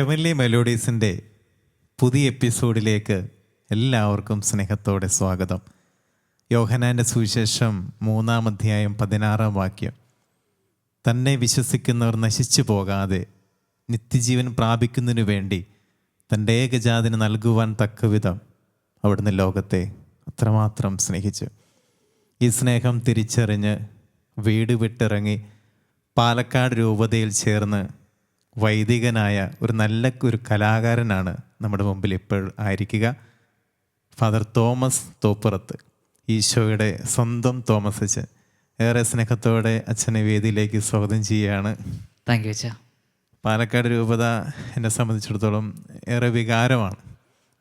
Heavenly മെലോഡീസിന്റെ പുതിയ എപ്പിസോഡിലേക്ക് എല്ലാവർക്കും സ്നേഹത്തോടെ സ്വാഗതം. യോഹനാന്റെ സുവിശേഷം മൂന്നാം അധ്യായം പതിനാറാം വാക്യം. തന്നെ വിശ്വസിക്കുന്നവർ നശിച്ചു പോകാതെ നിത്യജീവൻ പ്രാപിക്കുന്നതിനു വേണ്ടി തന്റെ ഏകജാതിന് നൽകുവാൻ തക്കവിധം അവിടുന്ന് ലോകത്തെ അത്രമാത്രം സ്നേഹിച്ചു. ഈ സ്നേഹം തിരിച്ചറിഞ്ഞ് വീട് വിട്ടിറങ്ങി പാലക്കാട് രൂപതയിൽ ചേർന്ന് വൈദികനായ ഒരു നല്ല ഒരു കലാകാരനാണ് നമ്മുടെ മുമ്പിൽ ഇപ്പോൾ ആയിരിക്കുക. ഫാദർ തോമസ് തോപ്പുറത്ത് ഈശോയുടെ സ്വന്തം തോമസ് അച്ഛൻ. ഏറെ സ്നേഹത്തോടെ അച്ഛനെ വേദിയിലേക്ക് സ്വാഗതം ചെയ്യുകയാണ്. താങ്ക് യു അച്ഛാ. പാലക്കാട് രൂപത എന്നെ സംബന്ധിച്ചിടത്തോളം ഏറെ വികാരമാണ്.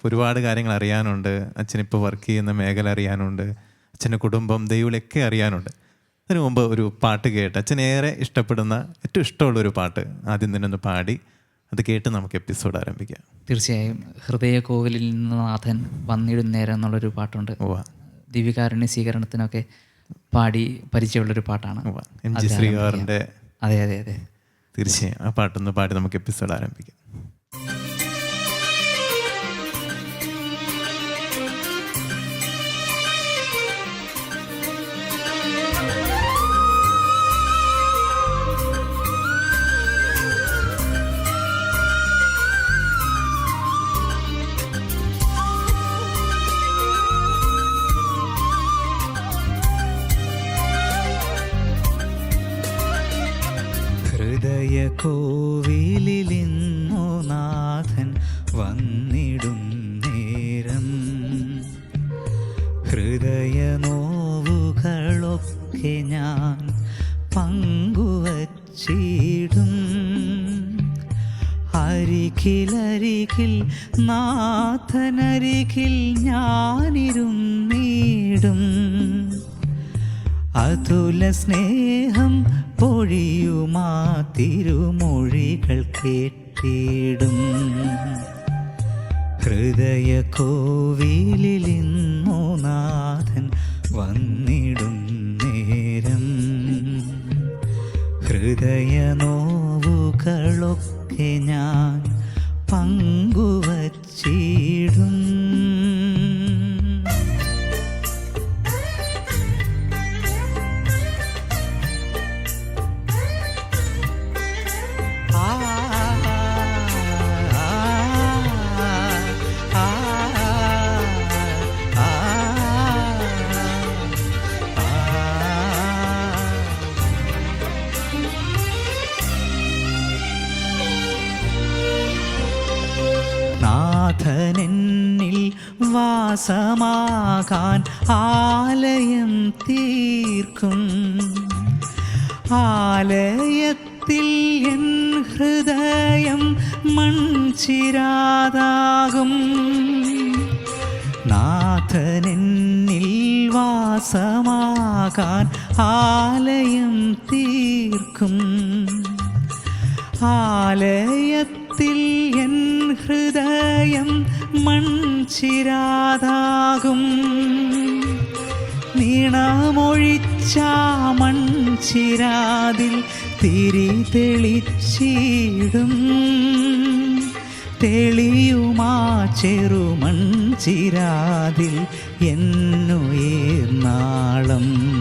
ഒരുപാട് കാര്യങ്ങൾ അറിയാനുണ്ട്. അച്ഛനിപ്പോൾ വർക്ക് ചെയ്യുന്ന മേഖല അറിയാനുണ്ട്. അച്ഛന്റെ കുടുംബം ദൈവങ്ങളൊക്കെ അറിയാനുണ്ട്. അതിനു മുമ്പ് ഒരു പാട്ട് കേട്ട് അച്ഛനേറെ ഏറെ ഇഷ്ടപ്പെടുന്ന ഏറ്റവും ഇഷ്ടമുള്ള ഒരു പാട്ട് ആദ്യം തന്നെ ഒന്ന് പാടി അത് കേട്ട് നമുക്ക് എപ്പിസോഡ് ആരംഭിക്കാം. തീർച്ചയായും ഹൃദയ കോവിലിൽ നിന്ന് നാഥൻ വന്നിടും നേരം എന്നുള്ളൊരു പാട്ടുണ്ട്. ദിവ്യകാരുണ്യ സ്വീകരണത്തിനൊക്കെ പാടി പരിചയമുള്ളൊരു പാട്ടാണ്. എം ജി ശ്രീകാറിന്റെ അതെ അതെ അതെ. തീർച്ചയായും ആ പാട്ടൊന്ന് പാടി നമുക്ക് എപ്പിസോഡ് ആരംഭിക്കാം. ഹൃദയ പങ്കുവച്ചിടും ആലയത്തിൽ എൻ ഹൃദയം മൺചിരാതാകും. നീണമൊഴിച്ച മൺചിരാതിൽ തിരി തെളിച്ചിടും. തെളിയുമാ ചെറുമൺചിരാതിൽ എന്നുയർന്നാളം.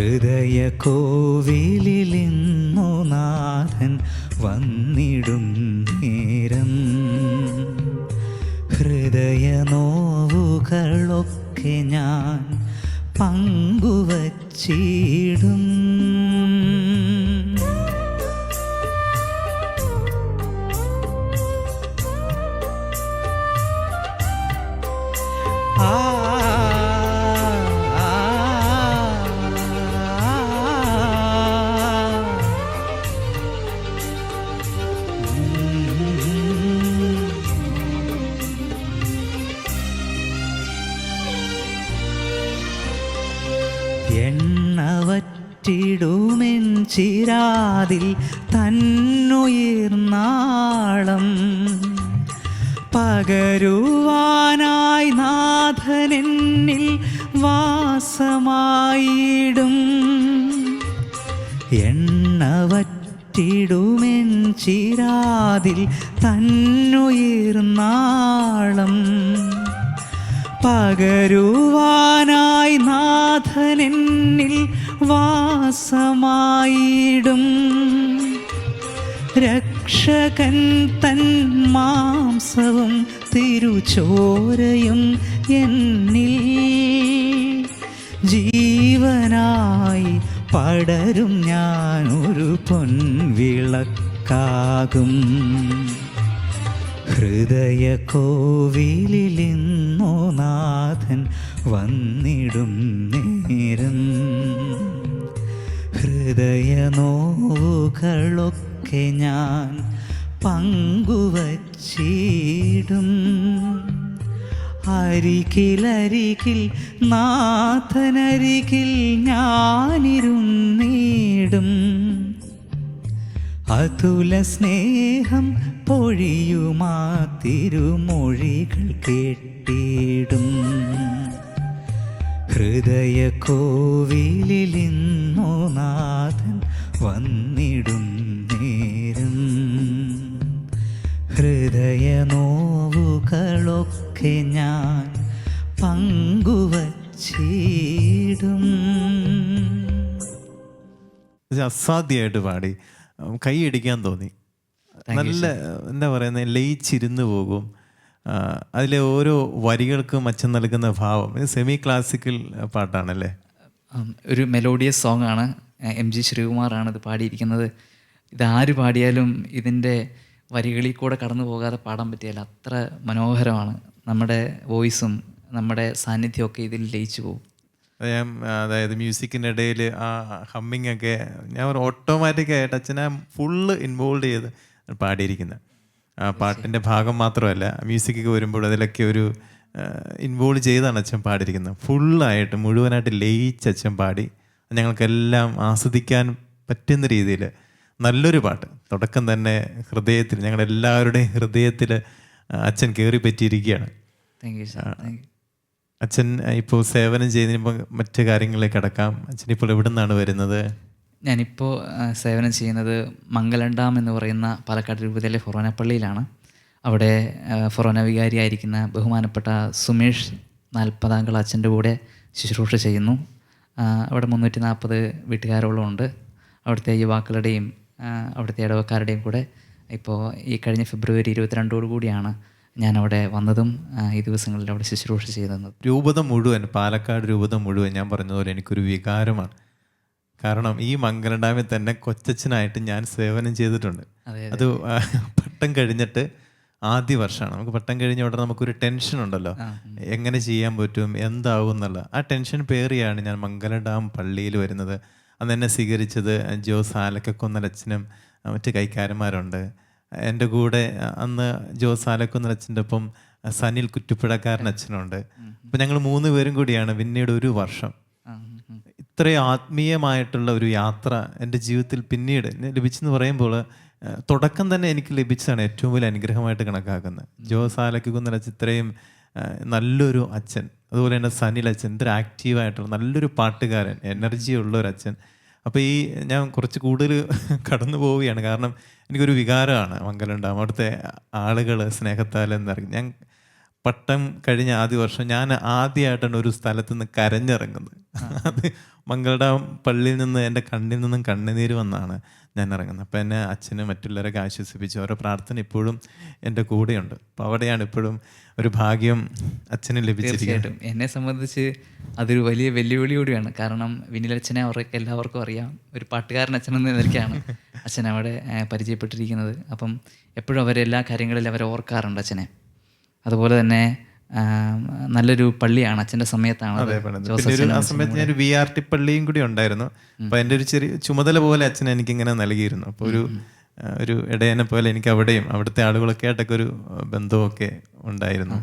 ഹൃദയ കോവിലിന്നു നാഥൻ വന്നിടും നേരം. ഹൃദയ നോവുകളൊക്കെ ഞാൻ പങ്കുവച്ചിടും ചിരാതിൽ തന്നുയർന്നാളം പകരുവാനായി നാഥനെന്നിൽ വാസമായിടും. എണ്ണവറ്റിടുമെൻ ചിരാതിൽ തന്നുയർന്നാളം പകരുവാനായി തിരുചോരയും എന്നിൽ ജീവനായി പടരും ഞാൻ ഒരു പൊൻവിളക്കാകും. ഹൃദയ കോവിലിന്നോ നാഥൻ വന്നിടും നേരം. ഹൃദയ നോവുകളൊക്കെ ഞാൻ പങ്കുവച്ചിടും. അരികിലരികിൽ നാഥനരികിൽ ഞാനിരുന്നിടും. അതുല സ്നേഹം പൊഴിയുമാ തിരുമൊഴികൾ കേട്ടിടും. ഹൃദയ കോവിലിന്നോ നാഥൻ വന്നിടും. നോവുകളൊക്കെ ഞാൻ പങ്കുവച്ചിടും. അസാധ്യമായിട്ട് പാടി. കൈ കൈയടിക്കാൻ തോന്നി. നല്ല എന്താ പറയുന്നത് ലയിച്ചിരുന്ന് പോകും. അതിലെ ഓരോ വരികൾക്കും അച്ഛൻ നൽകുന്ന ഭാവം. ഇത് സെമി ക്ലാസിക്കൽ പാട്ടാണല്ലേ? ഒരു മെലോഡിയസ് സോങ് ആണ്. എം ജി ശ്രീകുമാറാണ് ഇത് പാടിയിരിക്കുന്നത്. ഇത് ആര് പാടിയാലും ഇതിന്റെ വരികളിൽ കൂടെ കടന്നു പോകാതെ പാടാൻ പറ്റിയാൽ അത്ര മനോഹരമാണ്. നമ്മുടെ വോയിസും നമ്മുടെ സാന്നിധ്യമൊക്കെ ഇതിൽ ലയിച്ചു പോകും. അത് ഞാൻ അതായത് മ്യൂസിക്കിന്റെ ഇടയിൽ ആ ഹമ്മിങ് ഒക്കെ ഞാൻ ഓട്ടോമാറ്റിക് ആയിട്ട് അച്ഛനെ ഫുള്ള് ഇൻവോൾവ് ചെയ്ത് പാടിയിരിക്കുന്നത് ആ പാട്ടിന്റെ ഭാഗം മാത്രമല്ല മ്യൂസിക്കൊക്കെ വരുമ്പോൾ അതിലൊക്കെ ഒരു ഇൻവോൾവ് ചെയ്താണ് അച്ഛൻ പാടിയിരിക്കുന്നത് ഫുള്ളായിട്ട് മുഴുവനായിട്ട് ലയിച്ച് അച്ഛൻ പാടി. ഞങ്ങൾക്കെല്ലാം ആസ്വദിക്കാൻ പറ്റുന്ന രീതിയിൽ നല്ലൊരു പാട്ട്. തുടക്കം തന്നെ ഹൃദയത്തിൽ ഞങ്ങളെല്ലാവരുടെയും ഹൃദയത്തിൽ അച്ഛൻ കയറി പറ്റിയിരിക്കുകയാണ്. അച്ഛൻ ഇപ്പോൾ സേവനം ചെയ്യുന്നതിന് മറ്റു കാര്യങ്ങളിലേക്ക് കടക്കാം. അച്ഛൻ ഇപ്പോൾ എവിടെ നിന്നാണ് വരുന്നത് ഞാനിപ്പോൾ സേവനം ചെയ്യുന്നത് മംഗലം ഡാം എന്ന് പറയുന്ന പാലക്കാട് രൂപതയിലെ ഫൊറോനപ്പള്ളിയിലാണ്. അവിടെ ഫൊറോന വികാരിയായിരിക്കുന്ന ബഹുമാനപ്പെട്ട സുമേഷ് നാൽപ്പതാങ്കൾ അച്ഛന്റെ കൂടെ ശുശ്രൂഷ ചെയ്യുന്നു. അവിടെ മുന്നൂറ്റി നാൽപ്പത് വീട്ടുകാരോളം ഉണ്ട്. അവിടുത്തെ യുവാക്കളുടെയും അവിടുത്തെ ഇടവക്കാരുടെയും കൂടെ ഇപ്പോൾ ഈ കഴിഞ്ഞ ഫെബ്രുവരി ഇരുപത്തിരണ്ടോടു കൂടിയാണ് ഞാൻ അവിടെ വന്നതും ഈ ദിവസങ്ങളിൽ അവിടെ ശുശ്രൂഷ ചെയ്തത്. രൂപത മുഴുവൻ പാലക്കാട് രൂപത മുഴുവൻ ഞാൻ പറഞ്ഞതുപോലെ എനിക്കൊരു വികാരമാണ്. കാരണം ഈ മംഗലഡാമിൽ തന്നെ കൊച്ചച്ഛനായിട്ട് ഞാൻ സേവനം ചെയ്തിട്ടുണ്ട്. അത് പട്ടം കഴിഞ്ഞിട്ട് ആദ്യ വർഷമാണ്. നമുക്ക് പട്ടം കഴിഞ്ഞ ഉടനെ നമുക്കൊരു ടെൻഷൻ ഉണ്ടല്ലോ. എങ്ങനെ ചെയ്യാൻ പറ്റും എന്താവും എന്നുള്ള ആ ടെൻഷൻ പേറിയാണ് ഞാൻ മംഗല ഡാം പള്ളിയിൽ വരുന്നത്. അന്ന് എന്നെ സ്വീകരിച്ചത് ജോസ് ആലക്കക്കുന്നലച്ഛനും മറ്റ് കൈക്കാരന്മാരുണ്ട്. എന്റെ കൂടെ അന്ന് ജോസ് ആലക്കുന്നലച്ഛന്റെ ഒപ്പം സനിൽ കുറ്റിപ്പുഴക്കാരൻ അച്ഛനുണ്ട്. അപ്പം ഞങ്ങൾ മൂന്ന് പേരും കൂടിയാണ് പിന്നീട് ഒരു വർഷം. ഇത്രയും ആത്മീയമായിട്ടുള്ള ഒരു യാത്ര എന്റെ ജീവിതത്തിൽ പിന്നീട് ലഭിച്ചെന്ന് പറയുമ്പോൾ തുടക്കം തന്നെ എനിക്ക് ലഭിച്ചതാണ് ഏറ്റവും വലിയ അനുഗ്രഹമായിട്ട് കണക്കാക്കുന്നത്. ജോസ് ആലക്കുകുന്നൽ ഇത്രയും നല്ലൊരു അച്ഛൻ. അതുപോലെ തന്നെ സനിൽ അച്ഛൻ എന്തൊരു ആക്റ്റീവായിട്ടുള്ള നല്ലൊരു പാട്ടുകാരൻ എനർജി ഉള്ള അച്ഛൻ. അപ്പോൾ ഈ ഞാൻ കുറച്ച് കൂടുതൽ കടന്നു പോവുകയാണ്. കാരണം എനിക്കൊരു വികാരമാണ് മംഗലുണ്ടാവും അവിടുത്തെ ആളുകൾ സ്നേഹത്താൽ എന്നറിയും ഞാൻ പട്ടം കഴിഞ്ഞ ആദ്യ വർഷം ഞാൻ ആദ്യമായിട്ടാണ് ഒരു സ്ഥലത്ത് നിന്ന് കരഞ്ഞിറങ്ങുന്നത്. അത് മംഗളഡാം പള്ളിയിൽ നിന്ന് എന്റെ കണ്ണിൽ നിന്നും കണ്ണുനീര് വന്നാണ് ഞാൻ ഇറങ്ങുന്നത്. അപ്പം എന്നെ അച്ഛനും മറ്റുള്ളവരൊക്കെ ആശ്വസിപ്പിച്ചു. ഓരോ പ്രാർത്ഥന ഇപ്പോഴും എന്റെ കൂടെയുണ്ട്. അപ്പോൾ അവിടെയാണ് ഇപ്പോഴും ഒരു ഭാഗ്യം അച്ഛന് ലഭിച്ചിരിക്കുന്നത്. എന്നെ സംബന്ധിച്ച് അതൊരു വലിയ വെല്ലുവിളി കൂടിയാണ്. കാരണം വിനിലച്ഛനെ അവർക്ക് എല്ലാവർക്കും അറിയാം. ഒരു പാട്ടുകാരൻ അച്ഛൻ എന്ന നിലയ്ക്കാണ് അച്ഛൻ അവിടെ പരിചയപ്പെട്ടിരിക്കുന്നത്. അപ്പം എപ്പോഴും അവരെല്ലാ കാര്യങ്ങളിലും അവരെ ഓർക്കാറുണ്ട് അച്ഛനെ. അതുപോലെ തന്നെ നല്ലൊരു പള്ളിയാണ് അച്ഛന്റെ സമയത്താണ് ആ സമയത്ത് ഞാൻ ഒരു വി ആർ ടി പള്ളിയും കൂടി ഉണ്ടായിരുന്നു. അപ്പൊ എന്റെ ഒരു ചെറിയ ചുമതല പോലെ അച്ഛൻ എനിക്ക് ഇങ്ങനെ നൽകിയിരുന്നു. അപ്പോൾ ഒരു ഒരു ഇടയനെ പോലെ എനിക്ക് അവിടെയും അവിടുത്തെ ആളുകളൊക്കെ ആയിട്ടൊക്കെ ഒരു ബന്ധമൊക്കെ ഉണ്ടായിരുന്നു.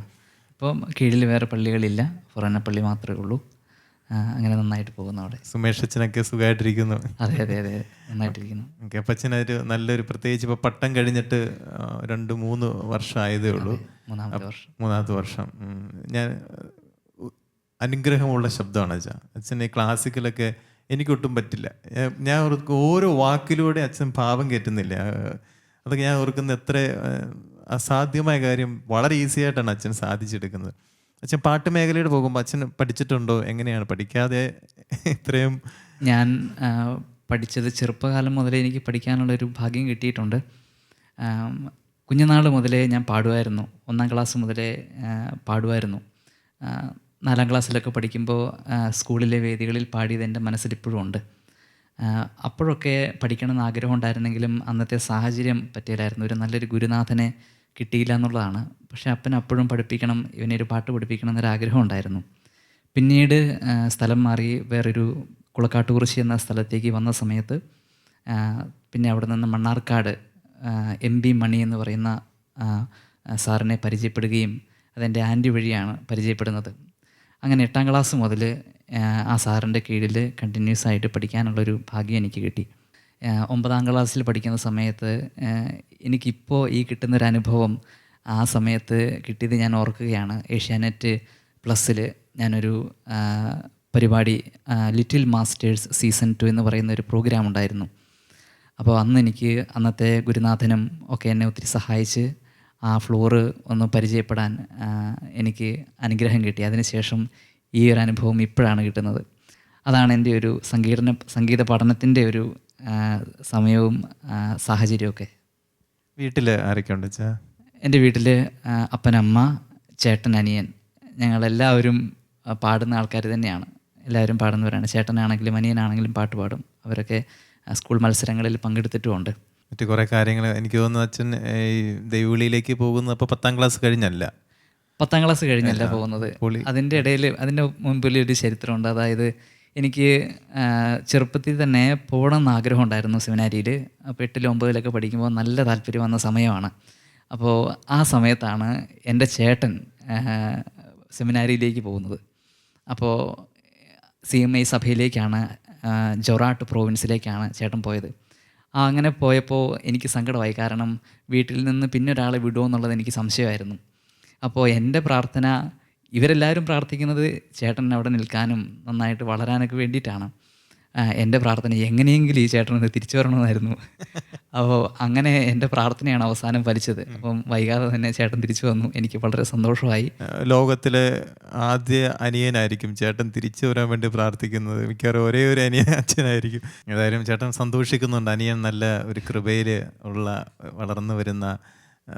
ഇപ്പം കീഴിൽ വേറെ പള്ളികളില്ല. ഫൊറോന പള്ളി മാത്രമേ ഉള്ളൂ. അങ്ങനെ നന്നായിട്ട് പോകുന്നു അവിടെ. സുമേഷ് അച്ഛനൊക്കെ സുഖമായിട്ടിരിക്കുന്നു അതെ അതെ അതെ നന്നായിട്ടിരിക്കുന്നു. ഓക്കെ അപ്പം അച്ഛനൊരു നല്ലൊരു പ്രത്യേകിച്ച് ഇപ്പോൾ പട്ടം കഴിഞ്ഞിട്ട് രണ്ട് മൂന്ന് വർഷം ആയതേ ഉള്ളൂ മൂന്നാമത്തെ വർഷം. മൂന്നാമത്തെ വർഷം. ഞാൻ അനുഗ്രഹമുള്ള ശബ്ദമാണ് അച്ഛാ. അച്ഛൻ ഈ ക്ലാസിക്കലൊക്കെ എനിക്കൊട്ടും പറ്റില്ല. ഞാൻ- ഓർക്കും ഓരോ വാക്കിലൂടെ അച്ഛൻ പാപം കയറ്റുന്നില്ല അതൊക്കെ ഞാൻ ഓർക്കുന്ന എത്ര അസാധ്യമായ കാര്യം വളരെ ഈസി ആയിട്ടാണ് അച്ഛൻ സാധിച്ചെടുക്കുന്നത്. അച്ഛൻ പാട്ട് മേഖലയിൽ പോകുമ്പോൾ അച്ഛൻ പഠിച്ചിട്ടുണ്ടോ? എങ്ങനെയാണ്? പഠിക്കാതെ ഇത്രയും ഞാൻ പഠിച്ചത് ചെറുപ്പകാലം മുതലേ എനിക്ക് പഠിക്കാനുള്ള ഒരു ഭാഗ്യം കിട്ടിയിട്ടുണ്ട്. കുഞ്ഞുനാൾ മുതലേ ഞാൻ പാടുമായിരുന്നു. ഒന്നാം ക്ലാസ് മുതലേ പാടുമായിരുന്നു. നാലാം ക്ലാസ്സിലൊക്കെ പഠിക്കുമ്പോൾ സ്കൂളിലെ വേദികളിൽ പാടിയത് എന്റെ മനസ്സിൽ ഇപ്പോഴും ഉണ്ട്. അപ്പോഴൊക്കെ പഠിക്കണമെന്ന് ആഗ്രഹം ഉണ്ടായിരുന്നെങ്കിലും അന്നത്തെ സാഹചര്യം പറ്റിയില്ലായിരുന്നു ഒരു നല്ലൊരു ഗുരുനാഥനെ കിട്ടിയില്ല എന്നുള്ളതാണ്. പക്ഷേ അപ്പൻ അപ്പോഴും പഠിപ്പിക്കണം ഇവനെ ഒരു പാട്ട് പഠിപ്പിക്കണം എന്നൊരു ആഗ്രഹം ഉണ്ടായിരുന്നു. പിന്നീട് സ്ഥലം മാറി വേറൊരു കുളക്കാട്ടുകുറിശി എന്ന സ്ഥലത്തേക്ക് വന്ന സമയത്ത് പിന്നെ അവിടെ നിന്ന് മണ്ണാർക്കാട് എം ബി മണി എന്ന് പറയുന്ന സാറിനെ പരിചയപ്പെടുകയും അതെന്റെ ആന്റി വഴിയാണ് പരിചയപ്പെടുന്നത്. അങ്ങനെ എട്ടാം ക്ലാസ് മുതൽ ആ സാറിന്റെ കീഴിൽ കണ്ടിന്യൂസ് ആയിട്ട് പഠിക്കാനുള്ളൊരു ഭാഗ്യം എനിക്ക് കിട്ടി. ഒമ്പതാം ക്ലാസ്സിൽ പഠിക്കുന്ന സമയത്ത് എനിക്കിപ്പോൾ ഈ കിട്ടുന്നൊരു അനുഭവം ആ സമയത്ത് കിട്ടിയത് ഞാൻ ഓർക്കുകയാണ്. ഏഷ്യാനെറ്റ് പ്ലസ്സിൽ ഞാനൊരു പരിപാടി ലിറ്റിൽ മാസ്റ്റേഴ്സ് സീസൺ ടു എന്ന് പറയുന്ന ഒരു പ്രോഗ്രാം ഉണ്ടായിരുന്നു അപ്പോൾ അന്ന് എനിക്ക് അന്നത്തെ ഗുരുനാഥനും ഒക്കെ എന്നെ ഒത്തിരി സഹായിച്ച് ആ ഫ്ലോറ് ഒന്ന് പരിചയപ്പെടാൻ എനിക്ക് അനുഗ്രഹം കിട്ടി. അതിനുശേഷം ഈ ഒരു അനുഭവം ഇപ്പോഴാണ് കിട്ടുന്നത്. അതാണ് എന്റെ ഒരു സംഗീത സംഗീത പഠനത്തിന്റെ ഒരു സമയവും സാഹചര്യമൊക്കെ. വീട്ടിൽ ആരൊക്കെ ഉണ്ട് എന്റെ വീട്ടിൽ അപ്പനമ്മ ചേട്ടൻ അനിയൻ. ഞങ്ങളെല്ലാവരും പാടുന്ന ആൾക്കാർ തന്നെയാണ്. എല്ലാവരും പാടുന്നവരാണ്. ചേട്ടനാണെങ്കിലും അനിയനാണെങ്കിലും പാട്ട് പാടും. അവരൊക്കെ സ്കൂൾ മത്സരങ്ങളിൽ പങ്കെടുത്തിട്ടുമുണ്ട്. മറ്റ് കുറേ കാര്യങ്ങൾ എനിക്ക് തോന്നുന്നു അച്ഛൻ ഈ ദൈവവിളിയിലേക്ക് പോകുന്നത് അപ്പോൾ പത്താം ക്ലാസ് കഴിഞ്ഞല്ല. പത്താം ക്ലാസ് കഴിഞ്ഞല്ല പോകുന്നത്. അതിന്റെ ഇടയിൽ അതിന്റെ മുമ്പിൽ ഒരു ചരിത്രമുണ്ട്. അതായത് എനിക്ക് ചെറുപ്പത്തിൽ തന്നെ പോകണം എന്ന് ആഗ്രഹം ഉണ്ടായിരുന്നു സെമിനാരിയിൽ. അപ്പോൾ എട്ടിലും ഒമ്പതിലൊക്കെ പഠിക്കുമ്പോൾ നല്ല താല്പര്യം വന്ന സമയമാണ്. അപ്പോൾ ആ സമയത്താണ് എന്റെ ചേട്ടൻ സെമിനാരിയിലേക്ക് പോകുന്നത്. അപ്പോൾ സി എം ഐ സഭയിലേക്കാണ് ജൊറാട്ട് പ്രോവിൻസിലേക്കാണ് ചേട്ടൻ പോയത്. ആ അങ്ങനെ പോയപ്പോൾ എനിക്ക് സങ്കടമായി. കാരണം വീട്ടിൽ നിന്ന് പിന്നെ ഒരാളെ വിടുമോ എന്നുള്ളത് എനിക്ക് സംശയമായിരുന്നു. അപ്പോൾ എന്റെ പ്രാർത്ഥന ഇവരെല്ലാവരും പ്രാർത്ഥിക്കുന്നത് ചേട്ടൻ അവിടെ നിൽക്കാനും നന്നായിട്ട് വളരാനൊക്കെ വേണ്ടിയിട്ടാണ്. എന്റെ പ്രാർത്ഥന എങ്ങനെയെങ്കിലും ഈ ചേട്ടനൊന്ന് തിരിച്ചു വരണമെന്നായിരുന്നു. അപ്പോൾ അങ്ങനെ എന്റെ പ്രാർത്ഥനയാണ് അവസാനം ഫലിച്ചത്. അപ്പം വൈകാതെ തന്നെ ചേട്ടൻ തിരിച്ചു വന്നു. എനിക്ക് വളരെ സന്തോഷമായി. ലോകത്തിലെ ആദ്യ അനിയനായിരിക്കും ചേട്ടൻ തിരിച്ചു വരാൻ വേണ്ടി പ്രാർത്ഥിക്കുന്നത്. മിക്കവാറും ഒരേ ഒരു അനിയൻ അച്ഛനായിരിക്കും. ഏതായാലും ചേട്ടൻ സന്തോഷിക്കുന്നുണ്ട്. അനിയൻ നല്ല ഒരു കൃപയിൽ ഉള്ള വളർന്നു വരുന്ന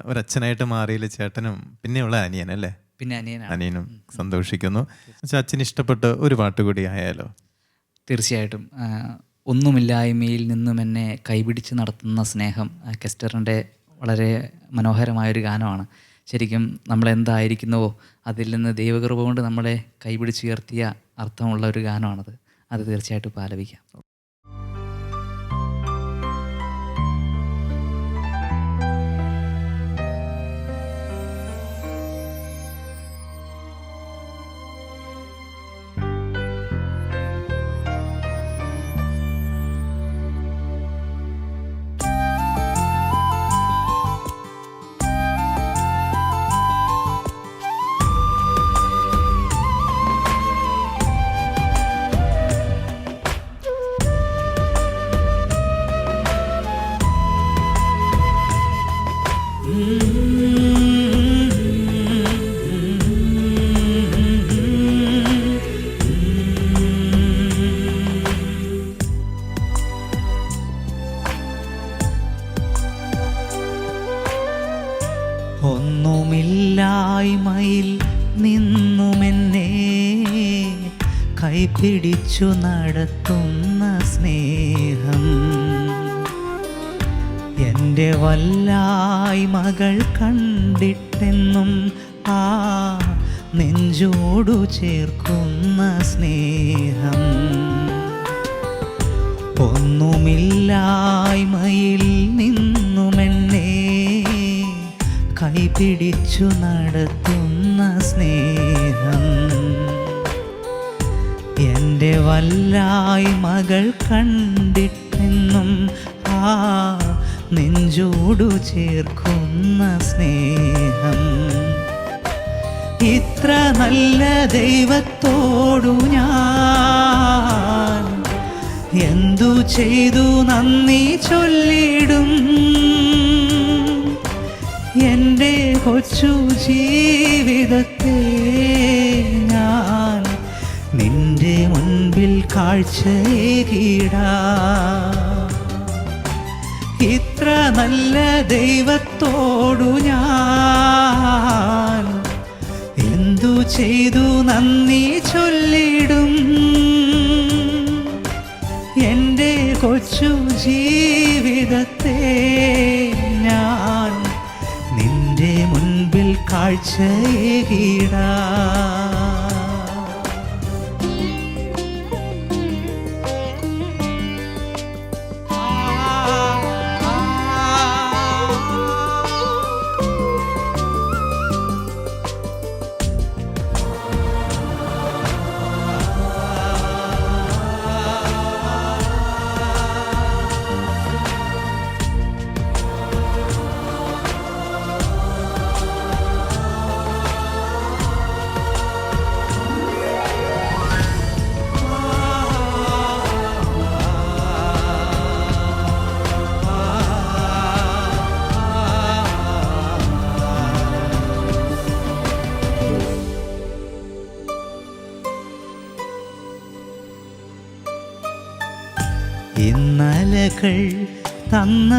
ഒരച്ഛനായിട്ട് മാറിയില്ല ചേട്ടനും പിന്നെയുള്ള അനിയൻ അല്ലേ പിന്നെ അനിയനാണ്. അനിയനും സന്തോഷിക്കുന്നു. അച്ഛൻ അച്ഛന് ഇഷ്ടപ്പെട്ട ഒരു പാട്ട് കൂടി ആയാലോ? തീർച്ചയായിട്ടും. ഒന്നുമില്ലായ്മയിൽ നിന്നും എന്നെ കൈപിടിച്ച് നടത്തുന്ന സ്നേഹം കെസ്റ്ററിന്റെ വളരെ മനോഹരമായൊരു ഗാനമാണ്. ശരിക്കും നമ്മൾ എന്തായിരിക്കുന്നുവോ അതിൽ നിന്ന് ദൈവകൃപ കൊണ്ട് നമ്മളെ കൈപിടിച്ചുയർത്തിയ അർത്ഥമുള്ള ഒരു ഗാനമാണത്. അത് തീർച്ചയായിട്ടും ഇപ്പോൾ എന്റെ വല്ലായ്മകൾ കണ്ടിട്ടെന്നും ആ നെഞ്ചോടു ചേർക്കുന്ന സ്നേഹം. ഇത്ര നല്ല ദൈവത്തോടു ഞാൻ എന്തു ചെയ്തു നന്ദി ചൊല്ലിടും. എന്റെ കൊച്ചു ജീവിതത്തെ കാഴ്ചയേകിടാ ഇത്ര നല്ല ദൈവത്തോടു ഞാൻ എന്തു ചെയ്തു നന്ദി ചൊല്ലിടും. എന്റെ കൊച്ചു ജീവിതത്തെ ഞാൻ നിന്റെ മുൻപിൽ കാഴ്ചയേകിടാ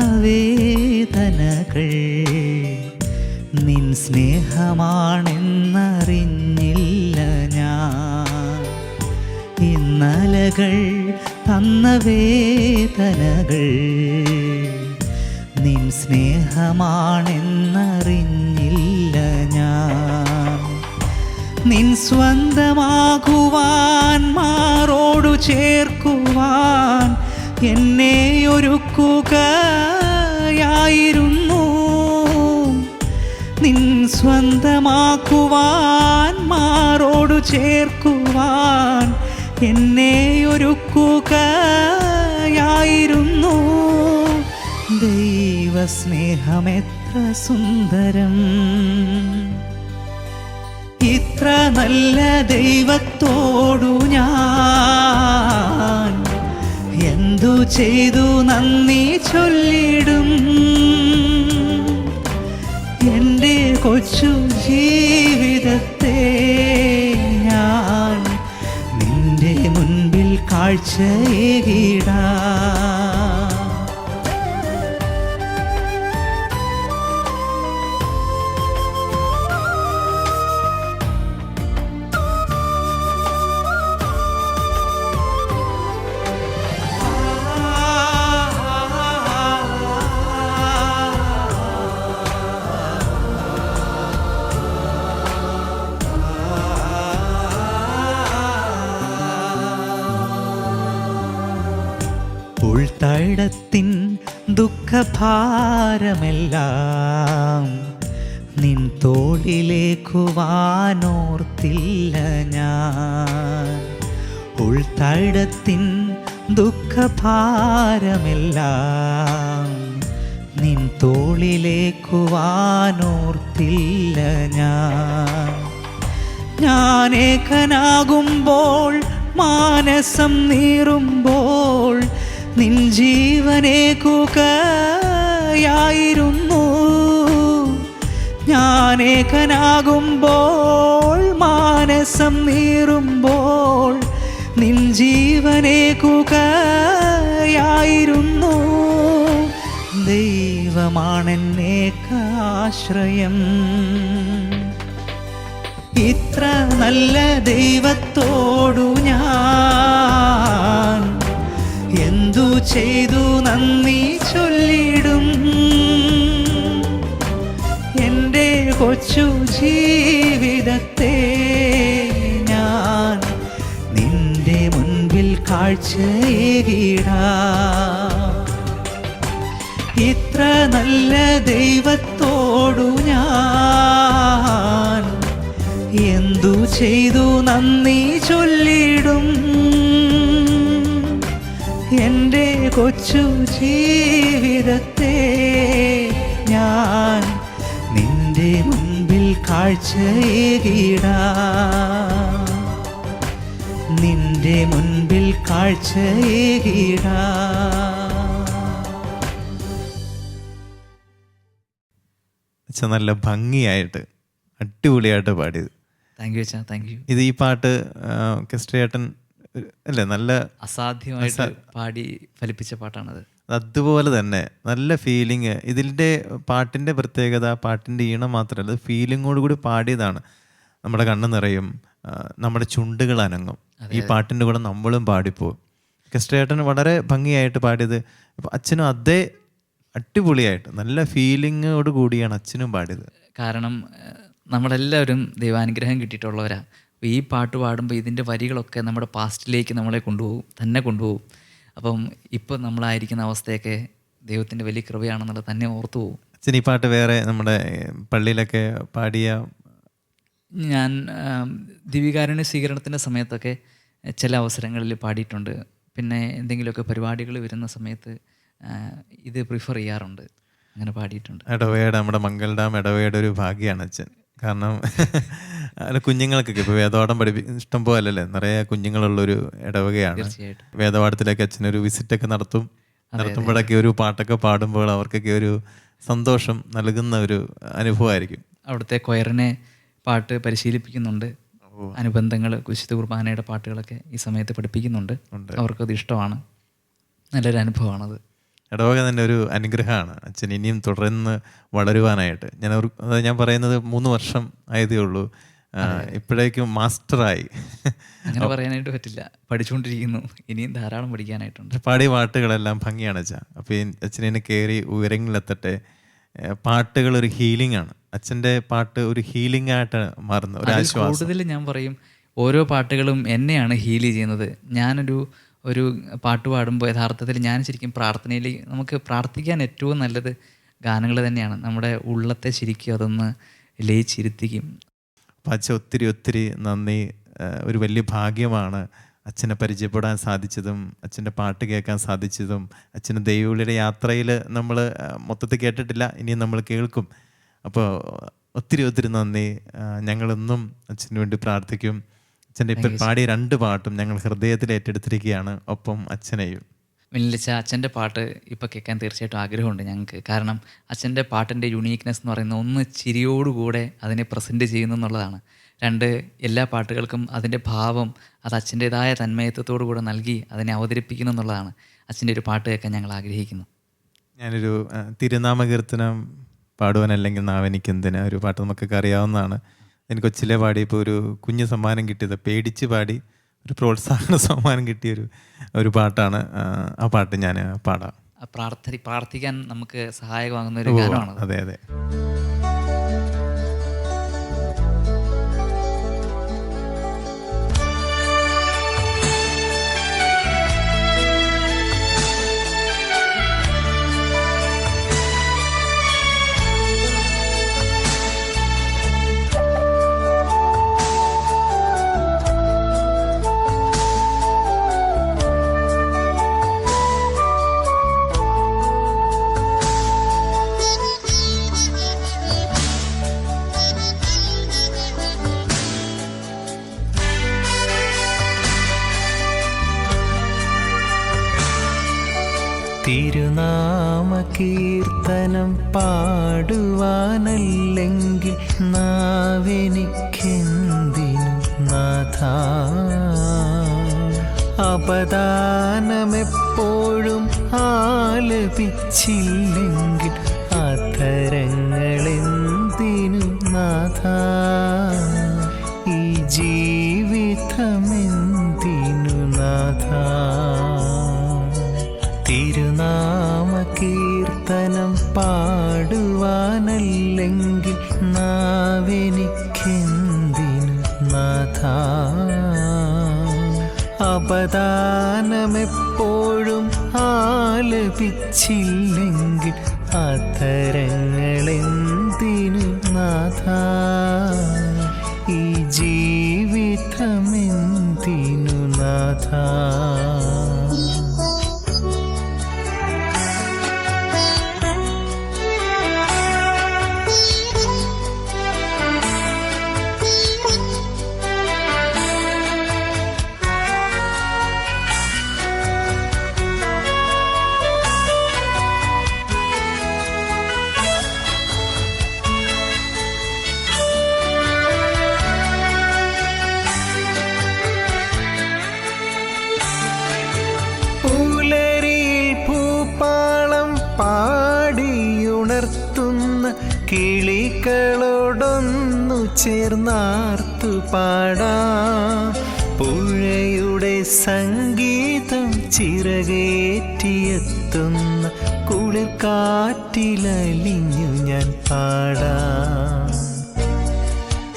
വേദനകൾ. നിൻ സ്നേഹമാണെന്നറിഞ്ഞില്ല ഞാൻ. ഇന്നലകൾ തന്ന വേദനകൾ. നിൻ സ്നേഹമാണെന്നറിഞ്ഞില്ല ഞാൻ. നിൻ സ്വന്തമാകുവാൻ മാറോടു ചേർക്കുവാൻ എന്നെ ഒരുക്കുകയായിരുന്നു സ്വന്തമാക്കുവാൻ മാറോടു ചേർക്കുവാൻ എന്നെ ഒരുക്കുകയായിരുന്നു. ദൈവസ്നേഹമെത്ര സുന്ദരം. ഇത്ര നല്ല ദൈവത്തോടു ഞാൻ എന്തു ചെയ്തു നന്ദി ചൊല്ലിടും. കൊച്ചു ജീവിതത്തെ ഞാൻ നിന്റെ മുൻപിൽ കാഴ്ചയേകിടാ ദുഃഖഭാരമെല്ലാം നിൻ തോളിലേക്കുവാനോർത്തില്ല ഞാൻ. ഉൾത്തഴത്തിൻ ദുഃഖഭാരമെല്ലാം നിൻ തോളിലേക്കുവാനോർത്തില്ല ഞാൻ. ഞാനേകനാകുമ്പോൾ മാനസം നീറുമ്പോൾ നിൻ ജീവനേകുകയായിരുന്നു ഞാനേകനാകുമ്പോൾ മാനസം നീറുമ്പോൾ നിൻ ജീവനേക്കുകയായിരുന്നു ദൈവമാണെന്നെ കാശ്രയം. ഇത്ര നല്ല ദൈവത്തോടു ഞാൻ എന്തു ചെയ്തു നന്ദി കൊച്ചു ജീവിതത്തെ ഞാൻ നിന്റെ മുൻപിൽ കാഴ്ചയേകിടാ ഇത്ര നല്ല ദൈവത്തോടു ഞാൻ എന്തു ചെയ്തു നന്ദി ചൊല്ലിടും. എന്റെ കൊച്ചു ജീവിതത്തെ കാഴ്ചയേകിടാ. നിന്റെ മുൻപിൽ കാഴ്ചയേകിടാം. നല്ല ഭംഗിയായിട്ട് അടിപൊളിയായിട്ട് പാടിയത്. താങ്ക് യു അച്ഛാ താങ്ക് യു. ഇത് ഈ പാട്ട് കെസ്റ്റേട്ടൻ അല്ലേ? നല്ല അസാധ്യമായിട്ട് പാടി ഫലിപ്പിച്ച പാട്ടാണത്. അതുപോലെ തന്നെ നല്ല ഫീലിംഗ് ഇതിന്റെ പാട്ടിന്റെ പ്രത്യേകത പാട്ടിന്റെ ഈണം മാത്രമല്ല ഫീലിങ്ങോട് കൂടി പാടിയതാണ്. നമ്മുടെ കണ്ണ് നിറയും നമ്മുടെ ചുണ്ടുകൾ അനങ്ങും. ഈ പാട്ടിന്റെ കൂടെ നമ്മളും പാടിപ്പോവും. കെസ്റ്റേട്ടൻ വളരെ ഭംഗിയായിട്ട് പാടിയത്. ഇപ്പം അച്ഛനും അതേ അടിപൊളിയായിട്ട് നല്ല ഫീലിങ്ങോട് കൂടിയാണ് അച്ഛനും പാടിയത്. കാരണം നമ്മളെല്ലാവരും ദൈവാനുഗ്രഹം കിട്ടിയിട്ടുള്ളവരാ. അപ്പോൾ ഈ പാട്ട് പാടുമ്പോൾ ഇതിന്റെ വരികളൊക്കെ നമ്മുടെ പാസ്റ്റിലേക്ക് നമ്മളെ കൊണ്ടുപോകും തന്നെ കൊണ്ടുപോകും. അപ്പം ഇപ്പം നമ്മളായിരിക്കുന്ന അവസ്ഥയൊക്കെ ദൈവത്തിന്റെ വലിയ കൃപയാണെന്നുള്ളത് തന്നെ ഓർത്തു പോകും. അച്ഛൻ ഈ പാട്ട് വേറെ നമ്മുടെ പള്ളിയിലൊക്കെ പാടിയ ഞാൻ ദിവികാരുണ്യ സ്വീകരണത്തിന്റെ സമയത്തൊക്കെ ചില അവസരങ്ങളിൽ പാടിയിട്ടുണ്ട്. പിന്നെ എന്തെങ്കിലുമൊക്കെ പരിപാടികൾ വരുന്ന സമയത്ത് ഇത് പ്രിഫർ ചെയ്യാറുണ്ട്. അങ്ങനെ പാടിയിട്ടുണ്ട്. ഇടവയുടെ നമ്മുടെ മംഗൾ ഡാം ഇടവയുടെ ഒരു ഭാഗ്യമാണ് അച്ഛൻ. കാരണം അല്ല കുഞ്ഞുങ്ങൾക്കൊക്കെ ഇപ്പോൾ വേദപാഠം പഠിപ്പി ഇഷ്ടം പോലല്ലേ? നിറയെ കുഞ്ഞുങ്ങളുള്ളൊരു ഇടവകയാണ്. വേദപാഠത്തിലേക്ക് അച്ഛനൊരു വിസിറ്റൊക്കെ നടത്തും നടത്തുമ്പോഴൊക്കെ ഒരു പാട്ടൊക്കെ പാടുമ്പോൾ അവർക്കൊക്കെ ഒരു സന്തോഷം നൽകുന്ന ഒരു അനുഭവമായിരിക്കും. അവിടുത്തെ കൊയറിനെ പാട്ട് പരിശീലിപ്പിക്കുന്നുണ്ട്. അനുബന്ധങ്ങൾ കുശിത കുർബാനയുടെ പാട്ടുകളൊക്കെ ഈ സമയത്ത് പഠിപ്പിക്കുന്നുണ്ട്. അവർക്കത് ഇഷ്ടമാണ്. നല്ലൊരു അനുഭവമാണത്. ഇടവക തന്നെ ഒരു അനുഗ്രഹമാണ്. അച്ഛൻ ഇനിയും തുടർന്ന് വളരുവാനായിട്ട്. ഞാൻ ഞാൻ പറയുന്നത് മൂന്ന് വർഷം ആയതേ ഉള്ളൂ. ഇപ്പോഴേക്കും മാസ്റ്ററായി. അങ്ങനെ പറയാനായിട്ട് പറ്റില്ല. പഠിച്ചുകൊണ്ടിരിക്കുന്നു. ഇനിയും ധാരാളം പഠിക്കാനായിട്ടുണ്ട്. പാടിയ പാട്ടുകളെല്ലാം ഭംഗിയാണ് അച്ഛാ. അപ്പോൾ അച്ഛനെ കയറി ഉയരങ്ങളിലെത്തട്ടെ. പാട്ടുകൾ ഒരു ഹീലിംഗ് ആണ്. അച്ഛന്റെ പാട്ട് ഒരു ഹീലിംഗ് ആയിട്ട് മാറുന്ന ഒരു ആശ്വാസം. കൂടുതൽ ഞാൻ പറയും ഓരോ പാട്ടുകളും എന്നെയാണ് ഹീൽ ചെയ്യുന്നത്. ഞാനൊരു ഒരു പാട്ട് പാടുമ്പോൾ യഥാർത്ഥത്തിൽ ഞാൻ ശരിക്കും പ്രാർത്ഥനയിൽ നമുക്ക് പ്രാർത്ഥിക്കാൻ ഏറ്റവും നല്ലത് ഗാനങ്ങൾ തന്നെയാണ്. നമ്മുടെ ഉള്ളത്തെ ശരിക്കും അതൊന്ന് ലയിച്ചിരുത്തിക്കും. അപ്പം അച്ഛൻ ഒത്തിരി ഒത്തിരി നന്ദി. ഒരു വലിയ ഭാഗ്യമാണ് അച്ഛനെ പരിചയപ്പെടാൻ സാധിച്ചതും അച്ഛന്റെ പാട്ട് കേൾക്കാൻ സാധിച്ചതും അച്ഛന് ദൈവവിളിയുടെ യാത്രയിൽ നമ്മൾ മൊത്തത്തിൽ കേട്ടിട്ടില്ല ഇനിയും നമ്മൾ കേൾക്കും. അപ്പോൾ ഒത്തിരി ഒത്തിരി നന്ദി. ഞങ്ങളെന്നും അച്ഛന് വേണ്ടി പ്രാർത്ഥിക്കും. അച്ഛന്റെ ഇപ്പം പാടിയ രണ്ട് പാട്ടും ഞങ്ങൾ ഹൃദയത്തിൽ ഏറ്റെടുത്തിരിക്കുകയാണ്. ഒപ്പം അച്ഛനെയും. മില്ലിച്ച അച്ഛന്റെ പാട്ട് ഇപ്പോൾ കേൾക്കാൻ തീർച്ചയായിട്ടും ആഗ്രഹമുണ്ട് ഞങ്ങൾക്ക്. കാരണം അച്ഛന്റെ പാട്ടിന്റെ യുണീക്നെസ് എന്ന് പറയുന്ന ഒന്ന് ചിരിയോടുകൂടെ അതിനെ പ്രസന്റ് ചെയ്യുന്നു എന്നുള്ളതാണ്. രണ്ട് എല്ലാ പാട്ടുകൾക്കും അതിന്റെ ഭാവം അത് അച്ഛന്റെതായ തന്മയത്വത്തോടു കൂടെ നൽകി അതിനെ അവതരിപ്പിക്കുന്നു എന്നുള്ളതാണ് അച്ഛന്റെ ഒരു പാട്ട് കേൾക്കാൻ ഞങ്ങൾ ആഗ്രഹിക്കുന്നു. ഞാനൊരു തിരുനാമകീർത്തനം പാടുവാനല്ലെങ്കിൽ നാവെനിക്കെന്തിന് ഒരു പാട്ട് നമുക്കൊക്കെ അറിയാവുന്നതാണ്. എനിക്ക് കൊച്ചിലെ പാടിയപ്പോൾ ഒരു കുഞ്ഞു സമ്മാനം കിട്ടിയത് പേടിച്ച് പാടി ഒരു പ്രോത്സാഹന സമ്മാനം കിട്ടിയ ഒരു ഒരു പാട്ടാണ് ആ, പാട്ട് ഞാൻ പാടാം. പ്രാർത്ഥി പ്രാർത്ഥിക്കാൻ നമുക്ക് സഹായകമാകുന്ന ഒരു ഗാനമാണ് അതെ അതെ. ആലപിച്ചില്ലെങ്കിൽ അത്തരങ്ങളെന്തിനു നാഥ? ഈ ജീവിതമെന്തിനു നാഥ? തിരുനാമ കീർത്തനം പാടുവാനല്ലെങ്കിൽ നാവെനിക്കെന്തിനു നാഥ? അപദാനമെപ്പോഴും ആലപിച്ചില്ലെങ്കിൽ അധരങ്ങളെന്തിനു ചേർന്നാർത്തു പാടാ. പുഴയുടെ സംഗീതം ചിറകേറ്റിയെത്തുന്ന കുളിർക്കാറ്റിലലിഞ്ഞു ഞാൻ പാടാ.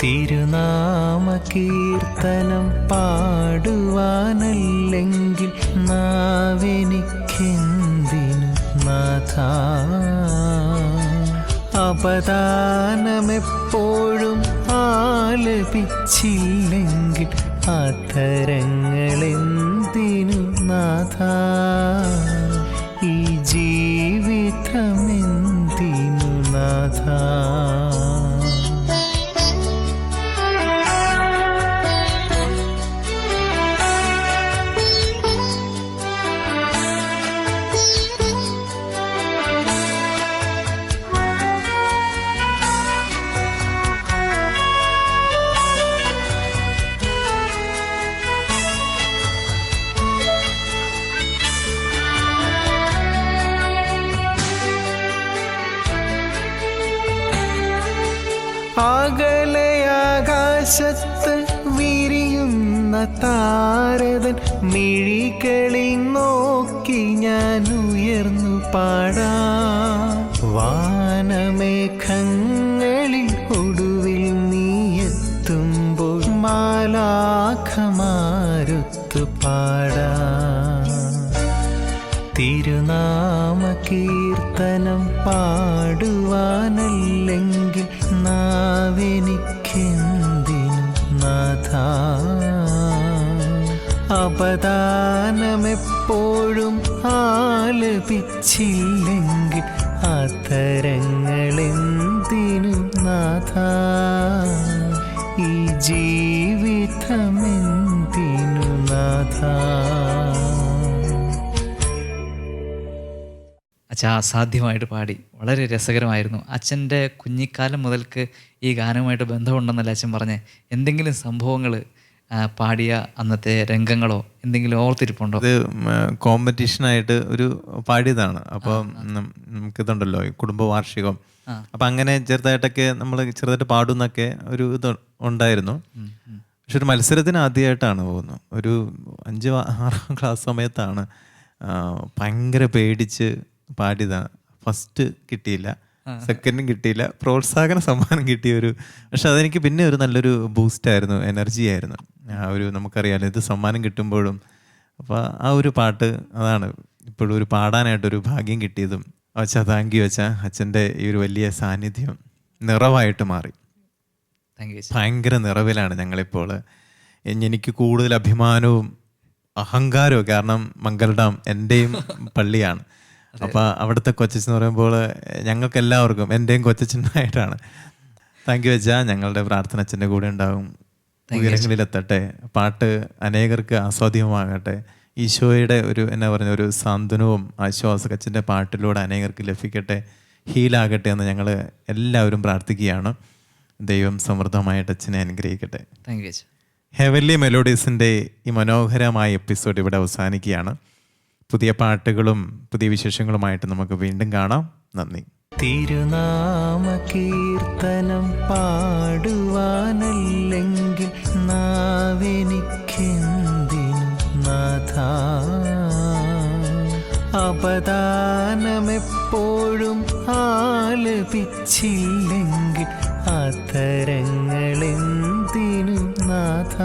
തിരുനാമ കീർത്തനം പാടുവാനല്ലെങ്കിൽ നാവെനിക്കെന്തിനു നാഥ? അപദാനമെപ്പോഴും ആലപിച്ചില്ലെങ്കിൽ അത്തരങ്ങളെന്തിനു നാഥ? ഈ ജീവിതമെന്തിനു നാഥ? മിഴികളിൽ നോക്കി ഞാൻ ഉയർന്നു പാടാ. വാനമേഘങ്ങളിൽ ഒടുവിൽ നീ എത്തുമ്പോൾ മാലാഖമാരുത്തു പാടാ. തിരുനാമ കീർത്തനം പാടുവാനല്ലെങ്കിൽ നാവെനിക്കെന്തിനു നാഥ അപദാനമെപ്പോഴും ആലപിച്ചില്ലെങ്കിൽ അത്തരങ്ങളെന്തിനു നാഥ? ഈ ജീവിതമെന്തിനു നാഥ? അച്ഛാ അസാധ്യമായിട്ട് പാടി. വളരെ രസകരമായിരുന്നു. അച്ഛന്റെ കുഞ്ഞിക്കാലം മുതൽക്ക് ഈ ഗാനവുമായിട്ട് ബന്ധമുണ്ടെന്നല്ല അച്ഛൻ പറഞ്ഞേ? എന്തെങ്കിലും സംഭവങ്ങൾ പാടിയ അന്നത്തെ രംഗങ്ങളോ എന്തെങ്കിലും ഓർത്തിരിപ്പുണ്ടോ? ഇത് കോമ്പറ്റീഷനായിട്ട് ഒരു പാടിയതാണ്. അപ്പോൾ നമുക്കിതുണ്ടല്ലോ കുടുംബ വാർഷികം. അപ്പം അങ്ങനെ ചെറുതായിട്ടൊക്കെ നമ്മൾ ചെറുതായിട്ട് പാടുന്നൊക്കെ ഒരു ഇത് ഉണ്ടായിരുന്നു. പക്ഷെ ഒരു മത്സരത്തിന് ആദ്യമായിട്ടാണ് പോകുന്നത്. ഒരു അഞ്ച് ആറാം ക്ലാസ് സമയത്താണ് ഭയങ്കര പേടിച്ച് പാടിയതാണ്. ഫസ്റ്റ് കിട്ടിയില്ല. സെക്കൻഡും കിട്ടിയില്ല. പ്രോത്സാഹന സമ്മാനം കിട്ടിയ ഒരു പക്ഷെ അതെനിക്ക് പിന്നെ ഒരു നല്ലൊരു ബൂസ്റ്റ് ആയിരുന്നു എനർജി ആയിരുന്നു. ആ ഒരു നമുക്കറിയാലോ ഇത് സമ്മാനം കിട്ടുമ്പോഴും അപ്പോൾ ആ ഒരു പാട്ട് അതാണ് ഇപ്പോഴും ഒരു പാടാനായിട്ടൊരു ഭാഗ്യം കിട്ടിയതും. അച്ഛാ താങ്ക് യു അച്ഛാ അച്ഛന്റെ ഈ ഒരു വലിയ സാന്നിധ്യം നിറവായിട്ട് മാറി. ഭയങ്കര നിറവിലാണ് ഞങ്ങളിപ്പോൾ. എനിക്ക് കൂടുതൽ അഭിമാനവും അഹങ്കാരവും കാരണം മംഗൾ ഡാം എന്റെയും പള്ളിയാണ്. അപ്പോൾ അവിടുത്തെ കൊച്ചച്ഛൻ എന്ന് പറയുമ്പോൾ ഞങ്ങൾക്ക് എല്ലാവർക്കും എന്റെയും കൊച്ചച്ഛനായിട്ടാണ് താങ്ക് യു അച്ഛാ. ഞങ്ങളുടെ പ്രാർത്ഥന അച്ഛന്റെ കൂടെ ഉണ്ടാകും ഉയരങ്ങളിലെത്തട്ടെ. പാട്ട് അനേകർക്ക് ആസ്വാദ്യമാകട്ടെ. ഈശോയുടെ ഒരു എന്നാ പറഞ്ഞ ഒരു സാന്ത്വനവും ആശ്വാസകച്ചന്റെ പാട്ടിലൂടെ അനേകർക്ക് ലഭിക്കട്ടെ. ഹീലാകട്ടെ എന്ന് ഞങ്ങൾ എല്ലാവരും പ്രാർത്ഥിക്കുകയാണ്. ദൈവം സമൃദ്ധമായിട്ട് അച്ഛനെ അനുഗ്രഹിക്കട്ടെ. ഹെവൻലി മെലോഡീസിന്റെ ഈ മനോഹരമായ എപ്പിസോഡ് ഇവിടെ അവസാനിക്കുകയാണ്. പുതിയ പാട്ടുകളും പുതിയ വിശേഷങ്ങളുമായിട്ട് നമുക്ക് വീണ്ടും കാണാം. നന്ദി. തിരുനാമ കീർത്തനം പാടുവാനല്ലെങ്കിൽ അപദാനമെപ്പോഴും ആലപിച്ചില്ലെങ്കിൽ അത്തരങ്ങളെന്തിനും നാഥ?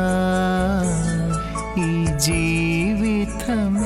ഈ ജീവിതം